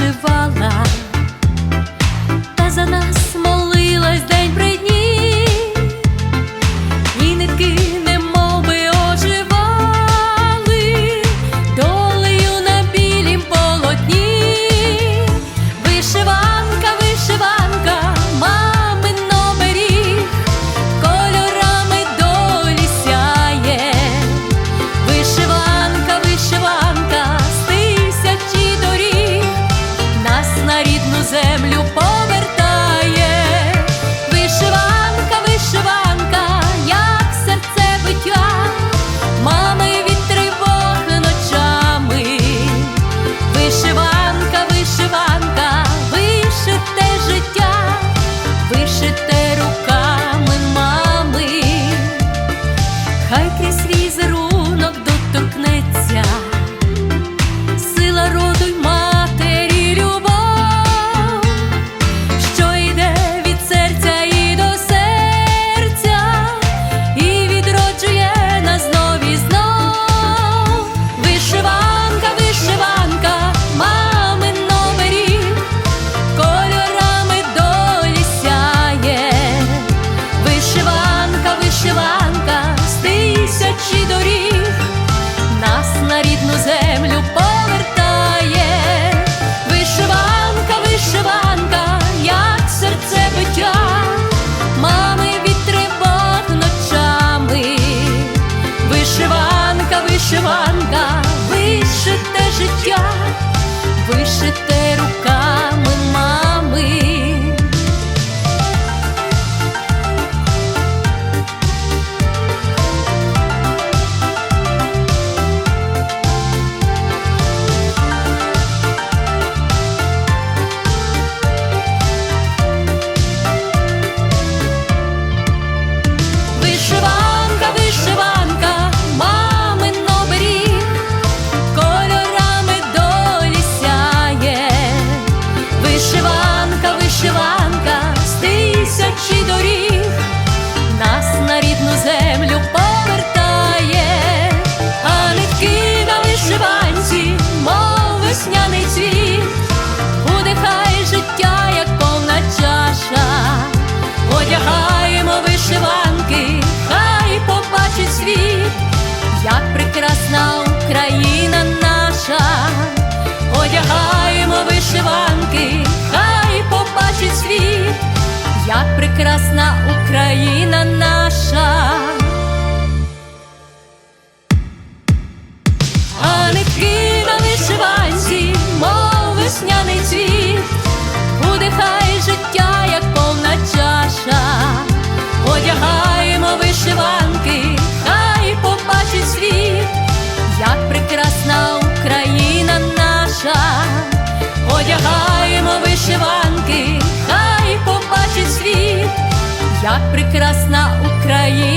співала. хай крізь Прекрасна Україна наша. прекрасна Україна.